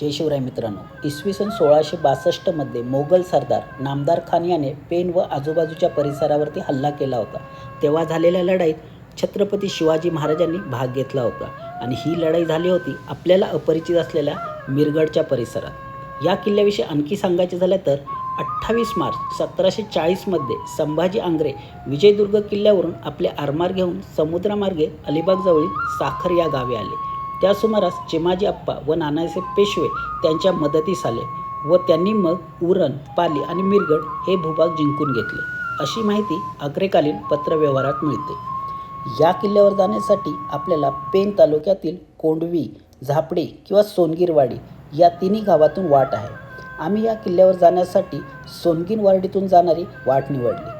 जय शिवराय मित्रांनो. इसवी सन सोळाशे बासष्टमध्ये मोगल सरदार नामदार खान याने पेन व आजूबाजूच्या परिसरावरती हल्ला केला होता. तेव्हा झालेल्या लढाईत छत्रपती शिवाजी महाराजांनी भाग घेतला होता आणि ही लढाई झाली होती आपल्याला अपरिचित असलेल्या मिरगडच्या परिसरात. या किल्ल्याविषयी आणखी सांगायचे झालं तर अठ्ठावीस मार्च सतराशे चाळीसमध्ये संभाजी आंग्रे विजयदुर्ग किल्ल्यावरून आपले आरमार घेऊन समुद्रामार्गे अलिबागजवळील साखर या गावी आले. त्या सुमारास चिमाजी अप्पा व नानासाहेब पेशवे त्यांच्या मदतीस आले व त्यांनी मग उरण पाली आणि मिरगड हे भूभाग जिंकून घेतले. अशी माहिती अग्रेकालीन पत्रव्यवहारात मिळते. या किल्ल्यावर जाण्यासाठी आपल्याला पेन तालुक्यातील कोंडवी झापडे किंवा सोनगीरवाडी या तिन्ही गावातून वाट आहे. आम्ही या किल्ल्यावर जाण्यासाठी सोनगीरवाडीतून जाणारी वाट निवडली.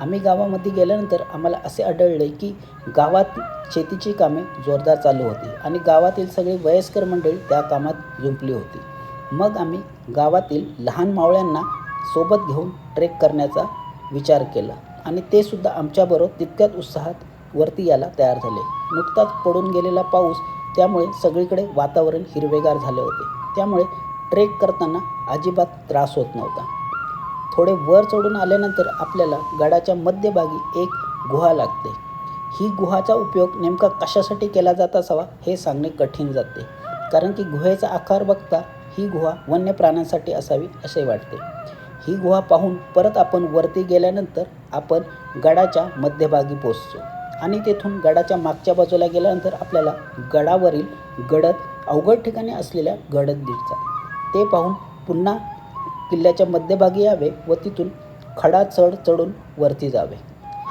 आम्ही गावामध्ये गेल्यानंतर आम्हाला असे आढळले की गावात शेतीची कामे जोरदार चालू होती आणि गावातील सगळी वयस्कर मंडळी त्या कामात जुंपली होती. मग आम्ही गावातील लहान मावळ्यांना सोबत घेऊन ट्रेक करण्याचा विचार केला आणि ते सुद्धा आमच्याबरोबर तितक्याच उत्साहात वरती यायला तयार झाले. नुकताच पडून गेलेला पाऊस त्यामुळे सगळीकडे वातावरण हिरवेगार झाले होते. त्यामुळे ट्रेक करताना अजिबात त्रास होत नव्हता. थोडे वर चढून आल्यानंतर आपल्याला गडाच्या मध्यभागी एक गुहा लागते. ही गुहाचा उपयोग नेमका कशासाठी केला जात असावा हे सांगणे कठीण जाते. कारण की गुहेचा आकार बघता ही गुहा वन्य प्राण्यांसाठी असावी असे वाटते. ही गुहा पाहून परत आपण वरती गेल्यानंतर आपण गडाच्या मध्यभागी पोचतो आणि तेथून गडाच्या मागच्या बाजूला गेल्यानंतर आपल्याला गडावरील गडद अवघड ठिकाणी असलेल्या गडद दिसतात. ते पाहून पुन्हा किल्ल्याच्या मध्यभागी यावे व तिथून खडा चढ चढून वरती जावे.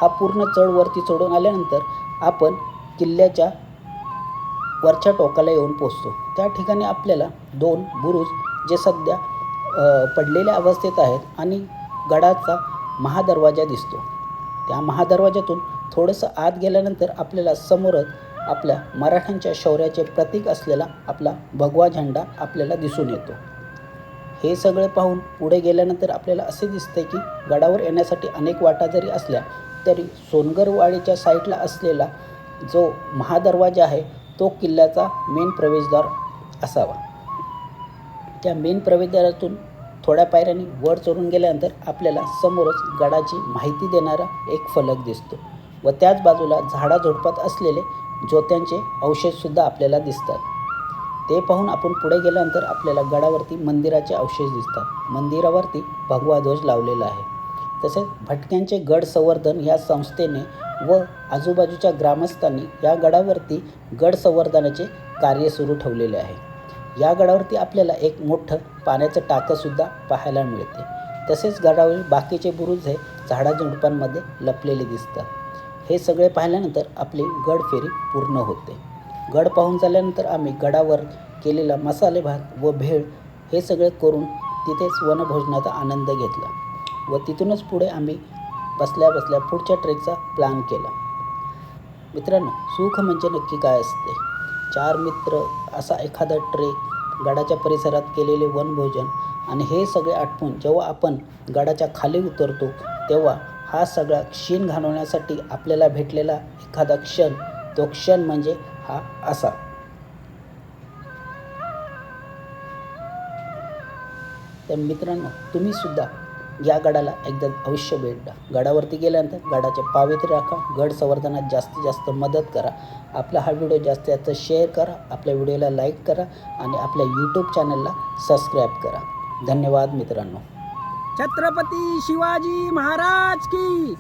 हा पूर्ण चढ वरती चढून आल्यानंतर आपण किल्ल्याच्या वरच्या टोकाला येऊन पोचतो त्या ठिकाणी आपल्याला दोन बुरुज जे सध्या पडलेल्या अवस्थेत आहेत आणि गडाचा महादरवाजा दिसतो. त्या महादरवाजातून थोडंसं आत गेल्यानंतर आपल्याला समोरच आपल्या मराठ्यांच्या शौर्याचे प्रतीक असलेला आपला भगवा झेंडा आपल्याला दिसून येतो. हे सगळं पाहून पुढे गेल्यानंतर आपल्याला असे दिसते की गडावर येण्यासाठी अनेक वाटा जरी असल्या तरी सोनगरवाडीच्या साईडला असलेला जो महादरवाजा आहे तो किल्ल्याचा मेन प्रवेशद्वार असावा. त्या मेन प्रवेशद्वारातून थोड्या पायऱ्यांनी वर चढून गेल्यानंतर आपल्याला समोरच गडाची माहिती देणारा एक फलक दिसतो व त्याच बाजूला झाडाझुडपात असलेले ज्योत्यांचे अवशेषसुद्धा आपल्याला दिसतात. ते पाहून आपण पुढे गेल्यानंतर आपल्याला गडावरती मंदिराचे अवशेष दिसतात. मंदिरावरती भगवा ध्वज लावलेला आहे. तसेच भटक्यांचे गड संवर्धन या संस्थेने व आजूबाजूच्या ग्रामस्थांनी या गडावरती गड संवर्धनाचे कार्य सुरू ठेवलेले आहे. या गडावरती आपल्याला एक मोठं पाण्याचं टाकंसुद्धा पाहायला मिळते. तसेच गडावरील बाकीचे बुरुज हे झाडाझुडपांमध्ये लपलेले दिसतात. हे सगळे पाहिल्यानंतर आपली गड फेरी पूर्ण होते. गड पाहून झाल्यानंतर आम्ही गडावर केलेला मसाले भात व भेळ हे सगळे करून तिथेच वनभोजनाचा आनंद घेतला व तिथूनच पुढे आम्ही बसल्या बसल्या पुढच्या ट्रेकचा प्लॅन केला. मित्रांनो सुख म्हणजे नक्की काय असते? चार मित्र असा एखादा ट्रेक गडाच्या परिसरात केलेले वनभोजन आणि हे सगळे आटपून जेव्हा आपण गडाच्या खाली उतरतो तेव्हा हा सगळा क्षीण घालवण्यासाठी आपल्याला भेटलेला एखादा क्षण तो क्षण म्हणजे हा असा. तर मित्रांनो तुम्हीसुद्धा या गडाला एकदा अवश्य भेट द्या. गडावरती गेल्यानंतर गडाचे पावित्र्य राखा. गड संवर्धनात जास्तीत जास्त मदत करा. आपला हा व्हिडिओ जास्तीत जास्त शेअर करा. आपल्या व्हिडिओला लाईक करा आणि आपल्या यूट्यूब चॅनलला सबस्क्राईब करा. धन्यवाद मित्रांनो. छत्रपती शिवाजी महाराज की.